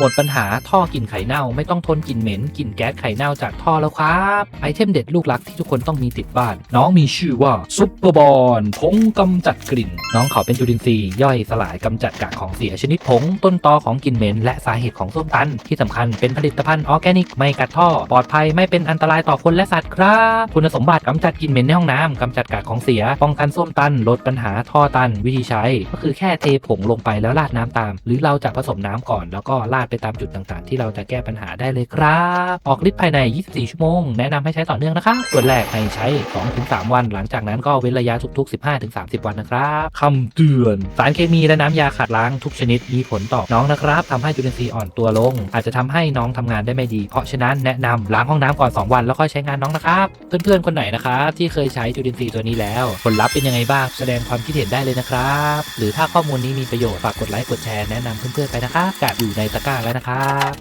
หมดปัญหาท่อกลิ่นไข่เน่าไม่ต้องทนกลิ่นเหม็นกลิ่นแก๊สไข่เน่าจากท่อแล้วครับ ไอเทมเด็ดลูกรักที่ทุกคนต้องมีติดบ้าน น้องมีชื่อว่าซุปเปอร์บอลผงกำจัดกลิ่น น้องเขาเป็นจุลินทรีย์ย่อยสลายกำจัดกากของเสียชนิดผง ต้นตอของกลิ่นเหม็นและสาเหตุของส้มตัน ที่สำคัญเป็นผลิตภัณฑ์ออร์แกนิกไม่กัดท่อ ปลอดภัยไม่เป็นอันตรายต่อคนและสัตว์ครับ คุณสมบัติกำจัดกลิ่นเหม็นในห้องน้ำกำจัดกากของเสียป้องกันส้มตัน ลดปัญหาท่อตัน วิธีใช้ ก็คือแค่เทผงลงไปแล้วราดน้ำตาม หรือเราจะผสมน้ำก่อนแล้วก็ราดไปตามจุดต่างๆ ที่เราจะแก้ปัญหาได้เลยครับ ออกฤทธิ์ภายใน 24 ชั่วโมง แนะนำให้ใช้ต่อเนื่องนะคะส่วนแรกให้ใช้ 2-3 วัน หลังจากนั้นก็เว้นระยะทุกๆ 15-30 วันนะครับคำเตือน สารเคมีและน้ำยาขัดล้างทุกชนิดมีผลต่อน้องนะครับทำให้จุลินทรีย์อ่อนตัวลง อาจจะทำให้น้องทำงานได้ไม่ดี เพราะฉะนั้นแนะนำล้างห้องน้ำก่อน 2 วันแล้วค่อยใช้งานน้องนะครับ เพื่อนๆคนไหนนะครับที่เคยใช้จุลินทรีย์ตัวนี้แล้ว ผลลัพธ์เป็นยังไงบ้างแสดงความคิดเห็นได้เลยนะครับ หรือถ้าข้อมูลนี้มีประโยชน์ฝากกดไลค์กดแชร์แนะนำเพื่อนๆไปนะครับกะอยู่ในตะกร้าแล้วนะครับ